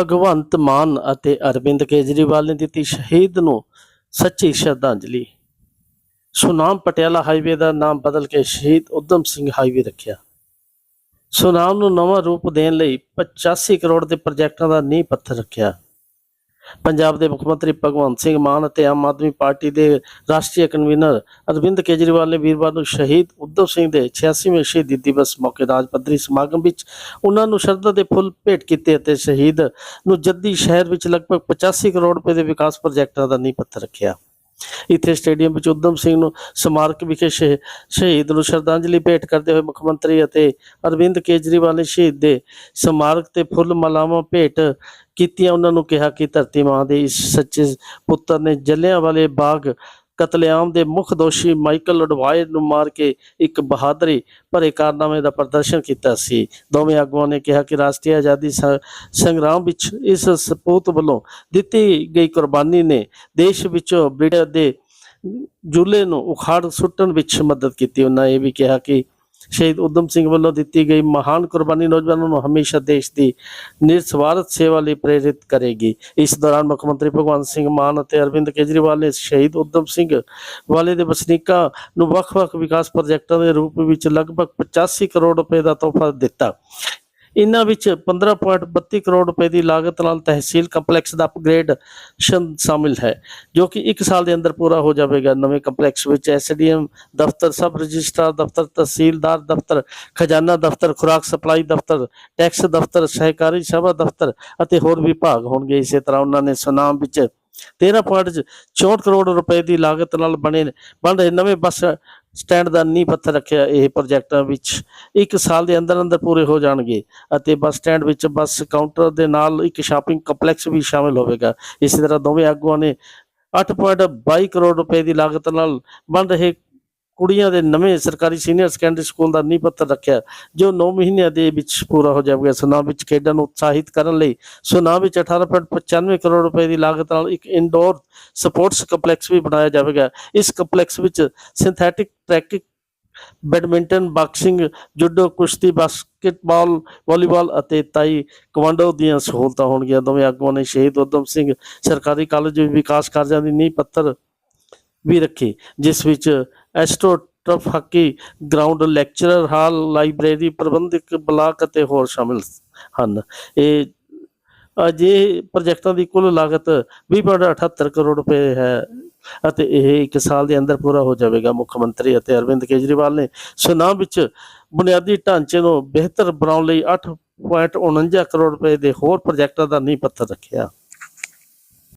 ਭਗਵੰਤ ਮਾਨ ਅਤੇ ਅਰਵਿੰਦ ਕੇਜਰੀਵਾਲ ਨੇ ਦਿੱਤੀ ਸ਼ਹੀਦ ਨੂੰ ਸੱਚੀ ਸ਼ਰਧਾਂਜਲੀ। ਸੁਨਾਮ ਪਟਿਆਲਾ ਹਾਈਵੇ ਦਾ ਨਾਮ ਬਦਲ ਕੇ ਸ਼ਹੀਦ ਉਦਮ ਸਿੰਘ ਹਾਈਵੇ ਰੱਖਿਆ। ਸੁਨਾਮ ਨੂੰ ਨਵਾਂ ਰੂਪ ਦੇਣ ਲਈ 85 ਕਰੋੜ ਦੇ ਪ੍ਰੋਜੈਕਟਾਂ ਦਾ ਨੀਂਹ ਪੱਥਰ ਰੱਖਿਆ। ਪੰਜਾਬ ਦੇ ਮੁੱਖ ਮੰਤਰੀ ਭਗਵੰਤ ਸਿੰਘ ਮਾਨ ਅਤੇ ਆਮ ਆਦਮੀ ਪਾਰਟੀ ਦੇ ਰਾਸ਼ਟਰੀ ਕਨਵੀਨਰ ਅਰਵਿੰਦ ਕੇਜਰੀਵਾਲ ਨੇ ਵੀਰਵਾਰ ਨੂੰ ਸ਼ਹੀਦ ਉਦਮ ਸਿੰਘ ਦੇ 86ਵੇਂ ਸ਼ਹੀਦੀ ਦਿਵਸ ਮੌਕੇ ਰਾਜ ਪੱਧਰੀ ਸਮਾਗਮ ਵਿੱਚ ਉਹਨਾਂ ਨੂੰ ਸ਼ਰਧਾ ਦੇ ਫੁੱਲ ਭੇਟ ਕੀਤੇ ਅਤੇ ਸ਼ਹੀਦ ਨੂੰ ਜੱਦੀ ਸ਼ਹਿਰ ਵਿੱਚ ਲਗਭਗ 85 ਕਰੋੜ ਰੁਪਏ ਦੇ ਵਿਕਾਸ ਪ੍ਰੋਜੈਕਟਾਂ ਦਾ ਨੀਂਹ ਪੱਥਰ ਰੱਖਿਆ। ਇੱਥੇ ਸਟੇਡੀਅਮ ਵਿੱਚ ਉਦਮ ਸਿੰਘ ਨੂੰ ਸਮਾਰਕ ਵਿਖੇ ਸ਼ਹੀਦ ਨੂੰ ਸ਼ਰਧਾਂਜਲੀ ਭੇਟ ਕਰਦੇ ਹੋਏ ਮੁੱਖ ਮੰਤਰੀ ਅਤੇ ਅਰਵਿੰਦ ਕੇਜਰੀਵਾਲ ਨੇ ਸ਼ਹੀਦ ਦੇ ਸਮਾਰਕ ਤੇ ਫੁੱਲ ਮਾਲਾਵਾਂ ਭੇਟ ਕੀਤੀਆਂ। ਉਹਨਾਂ ਨੂੰ ਕਿਹਾ ਕਿ ਧਰਤੀ ਮਾਂ ਦੇ ਇਸ ਸੱਚੇ ਪੁੱਤਰ ਨੇ ਜਲਿਆਂ ਵਾਲੇ ਬਾਗ ਕਤਲੇਆਮ ਦੇ ਮੁੱਖ ਦੋਸ਼ੀ ਮਾਈਕਲ ਅਡਵਾਇਰ ਨੂੰ ਮਾਰ ਕੇ ਇੱਕ ਬਹਾਦਰੀ ਭਰੇ ਕਾਰਨਾਮੇ ਦਾ ਪ੍ਰਦਰਸ਼ਨ ਕੀਤਾ ਸੀ। ਦੋਵੇਂ ਆਗੂਆਂ ਨੇ ਕਿਹਾ ਕਿ ਰਾਸ਼ਟਰੀ ਆਜ਼ਾਦੀ ਸੰਗਰਾਮ ਵਿੱਚ ਇਸ ਸਪੂਤ ਵੱਲੋਂ ਦਿੱਤੀ ਗਈ ਕੁਰਬਾਨੀ ਨੇ ਦੇਸ਼ ਵਿੱਚੋਂ ਬ੍ਰਿਟਿਸ਼ ਦੇ ਜੁਲੇ ਨੂੰ ਉਖਾੜ ਸੁੱਟਣ ਵਿੱਚ ਮਦਦ ਕੀਤੀ। ਉਹਨਾਂ ਇਹ ਵੀ ਕਿਹਾ ਕਿ ਸ਼ਹੀਦ ਉਦਮ ਸਿੰਘ ਵੱਲੋਂ ਦਿੱਤੀ ਗਈ ਮਹਾਨ ਕੁਰਬਾਨੀ ਨੌਜਵਾਨਾਂ ਨੂੰ ਹਮੇਸ਼ਾ ਦੇਸ਼ ਦੀ ਨਿਰਸਵਾਰਥ ਸੇਵਾ ਲਈ ਪ੍ਰੇਰਿਤ ਕਰੇਗੀ। ਇਸ ਦੌਰਾਨ ਮੁੱਖ ਮੰਤਰੀ ਭਗਵੰਤ ਸਿੰਘ ਮਾਨ ਅਤੇ ਅਰਵਿੰਦ ਕੇਜਰੀਵਾਲ ਨੇ ਸ਼ਹੀਦ ਉਦਮ ਸਿੰਘ ਵਾਲੇ ਦੇ ਵਸਨੀਕਾਂ ਨੂੰ ਵੱਖ-ਵੱਖ ਵਿਕਾਸ ਪ੍ਰੋਜੈਕਟਾਂ ਦੇ ਰੂਪ ਵਿੱਚ ਲਗਭਗ 85 ਕਰੋੜ ਰੁਪਏ ਦਾ ਤੋਹਫਾ ਦਿੱਤਾ। ਇਹਨਾਂ ਵਿੱਚ 15.32 ਕਰੋੜ ਰੁਪਏ ਦੀ ਲਾਗਤ ਨਾਲ ਤਹਿਸੀਲ ਕੰਪਲੈਕਸ ਦਾ ਅਪਗ੍ਰੇਡ ਸ਼ਾਮਿਲ ਹੈ, ਜੋ ਕਿ 1 ਸਾਲ ਦੇ ਅੰਦਰ ਪੂਰਾ ਹੋ ਜਾਵੇਗਾ। ਨਵੇਂ ਕੰਪਲੈਕਸ ਵਿੱਚ ਐਸਡੀਐਮ ਦਫ਼ਤਰ, ਸਬ ਰਜਿਸਟਰਾਰ ਦਫ਼ਤਰ, ਤਹਿਸੀਲਦਾਰ ਦਫ਼ਤਰ, ਖਜ਼ਾਨਾ ਦਫ਼ਤਰ, ਖੁਰਾਕ ਸਪਲਾਈ ਦਫ਼ਤਰ, ਟੈਕਸ ਦਫ਼ਤਰ, ਸਹਿਕਾਰੀ ਸਭਾ ਦਫ਼ਤਰ ਅਤੇ ਹੋਰ ਵਿਭਾਗ ਹੋਣਗੇ। ਇਸੇ ਤਰ੍ਹਾਂ ਉਹਨਾਂ ਨੇ ਸੁਨਾਮ ਵਿੱਚ 13.64 ਕਰੋੜ ਰੁਪਏ ਦੀ ਲਾਗਤ ਨਾਲ ਬਣੇ, ਬਣ ਰਹੇ ਨਵੇਂ ਬੱਸ ਸਟੈਂਡ ਦਾ ਨੀਂਹ ਪੱਥਰ ਰੱਖਿਆ ਇਹ ਪ੍ਰੋਜੈਕਟਾਂ ਵਿੱਚ ਇੱਕ ਸਾਲ ਦੇ ਅੰਦਰ ਅੰਦਰ ਪੂਰੇ ਹੋ ਜਾਣਗੇ ਅਤੇ ਬੱਸ ਸਟੈਂਡ ਵਿੱਚ ਬੱਸ ਕਾਊਂਟਰ ਦੇ ਨਾਲ ਇੱਕ ਸ਼ਾਪਿੰਗ ਕੰਪਲੈਕਸ ਵੀ ਸ਼ਾਮਿਲ ਹੋਵੇਗਾ। ਇਸੇ ਤਰ੍ਹਾਂ ਦੋਵੇਂ ਆਗੂਆਂ ਨੇ 8.22 ਕਰੋੜ ਰੁਪਏ ਦੀ ਲਾਗਤ ਨਾਲ ਬਣ ਰਹੇ ਕੁੜੀਆਂ ਦੇ ਨਵੇਂ ਸਰਕਾਰੀ ਸੀਨੀਅਰ ਸੈਕੰਡਰੀ ਸਕੂਲ ਦਾ ਨੀਂਹ ਪੱਥਰ ਰੱਖਿਆ। ਜੋ 9 ਮਹੀਨਿਆਂ ਦੇ ਵਿੱਚ ਪੂਰਾ ਹੋ ਜਾਵੇਗਾ। ਸੁਨਾਮ ਵਿੱਚ ਖੇਡਾਂ ਨੂੰ ਉਤਸ਼ਾਹਿਤ ਕਰਨ ਲਈ ਸੁਨਾਮ ਵਿੱਚ 18.95 ਕਰੋੜ ਰੁਪਏ ਦੀ ਲਾਗਤ ਨਾਲ ਇੱਕ ਇਨਡੋਰ ਸਪੋਰਟਸ ਕੰਪਲੈਕਸ ਵੀ ਬਣਾਇਆ ਜਾਵੇਗਾ। ਇਸ ਕੰਪਲੈਕਸ ਵਿੱਚ synthetic track badminton boxing judo ਕੁਸ਼ਤੀ ਬਾਸਕਟਬਾਲ ਵਾਲੀਬਾਲ ਅਤੇ ਤਾਈ ਕਮਾਂਡੋ ਦੀਆਂ ਸਹੂਲਤਾਂ ਹੋਣਗੀਆਂ। ਦੋਵੇਂ ਆਗੂਆਂ ਨੇ ਸ਼ਹੀਦ ਉਦਮ ਸਿੰਘ ਸਰਕਾਰੀ ਕਾਲਜ ਵਿੱਚ ਵਿਕਾਸ ਕਾਰਜਾਂ ਦੀ ਨੀਂਹ ਪੱਥਰ ਵੀ ਰੱਖੀ, ਜਿਸ ਵਿੱਚ astro turf hockey ground lecturer hall library ਪ੍ਰਬੰਧਕ ਬਲਾਕ ਅਤੇ ਹੋਰ ਸ਼ਾਮਿਲ ਹਨ। ਇਹ ਅਜੇ ਪ੍ਰੋਜੈਕਟਾਂ ਦੀ ਕੁੱਲ ਲਾਗਤ 20.78 ਕਰੋੜ ਰੁਪਏ ਹੈ ਅਤੇ ਇਹ ਇੱਕ ਸਾਲ ਦੇ ਅੰਦਰ ਪੂਰਾ ਹੋ ਜਾਵੇਗਾ। ਮੁੱਖ ਮੰਤਰੀ ਅਤੇ ਅਰਵਿੰਦ ਕੇਜਰੀਵਾਲ ਨੇ ਸੁਨਾਮ ਵਿੱਚ ਬੁਨਿਆਦੀ ਢਾਂਚੇ ਨੂੰ ਬਿਹਤਰ ਬਣਾਉਣ ਲਈ 8.49 ਕਰੋੜ ਰੁਪਏ ਦੇ ਹੋਰ ਪ੍ਰੋਜੈਕਟਾਂ ਦਾ ਨੀਂਹ ਪੱਥਰ ਰੱਖਿਆ।